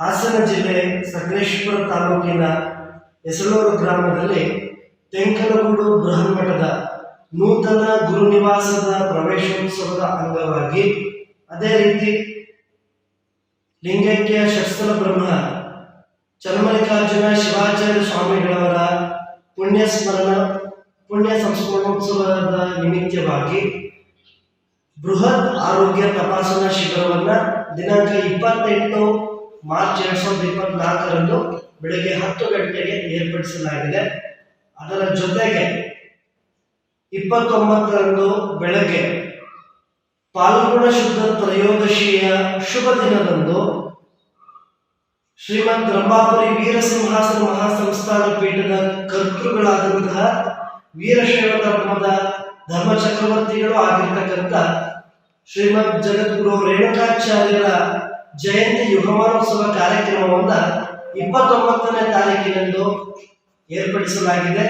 ಹಾಸನ ಜಿಲ್ಲೆ ಸಕಲೇಶ್ವರ ತಾಲೂಕಿನ ಹೆಸಳೂರು ಗ್ರಾಮದಲ್ಲಿ ತೆಂಕಲಗೂಡು ಬೃಹನ್ಮಠದ ನೂತನ ಗುರುನಿವಾಸದ ಪ್ರವೇಶೋತ್ಸವದ ಅಂಗವಾಗಿ ಅದೇ ರೀತಿ ಲಿಂಗೈಕ್ಯ ಶಸ್ತ್ರ ಬ್ರಹ್ಮ ಚಲಮಲ್ಲಿಕಾರ್ಜುನ ಶಿವಾಚಾರ್ಯ ಸ್ವಾಮಿಗಳವರ ಪುಣ್ಯ ಸ್ಮರಣ, ಪುಣ್ಯ ಸಂಸ್ಮರಣೋತ್ಸವದ ನಿಮಿತ್ತವಾಗಿ ಬೃಹತ್ ಆರೋಗ್ಯ ತಪಾಸಣಾ ಶಿಬಿರವನ್ನ ದಿನಾಂಕ ಇಪ್ಪತ್ತೆಂಟು ಮಾರ್ಚ್ ಎರಡ್ ಸಾವಿರದ ಇಪ್ಪತ್ನಾಲ್ಕರಂದು ಬೆಳಗ್ಗೆ ಹತ್ತು ಗಂಟೆಗೆ ಏರ್ಪಡಿಸಲಾಗಿದೆ. ಅದರ ಜೊತೆಗೆ ಇಪ್ಪತ್ತೊಂಬತ್ತರಂದು ಬೆಳಗ್ಗೆ ಪಾಲ್ಗುಣ ಶುದ್ಧ ತ್ರಯೋದಶಿಯ ಶುಭ ದಿನದಂದು ಶ್ರೀಮಂತ ರಂಭಾಪುರಿ ವೀರಸಿಂಹಾಸನ ಮಹಾಸಂಸ್ಥಾನ ಪೀಠದ ಕರ್ತೃಗಳಾದಂತಹ ವೀರಶೈವ ಧರ್ಮದ ಧರ್ಮ ಚಕ್ರವರ್ತಿಗಳು ಆಗಿರ್ತಕ್ಕಂಥ ಶ್ರೀಮದ್ ಜಗದ್ಗುರು ರೇಣುಕಾಚಾರ್ಯರ ಜಯಂತಿ ಯುಗಮಾನೋತ್ಸವ ಕಾರ್ಯಕ್ರಮವನ್ನು ಇಪ್ಪತ್ತೊಂಬತ್ತನೇ ತಾರೀಕಿನಂದು ಏರ್ಪಡಿಸಲಾಗಿದೆ.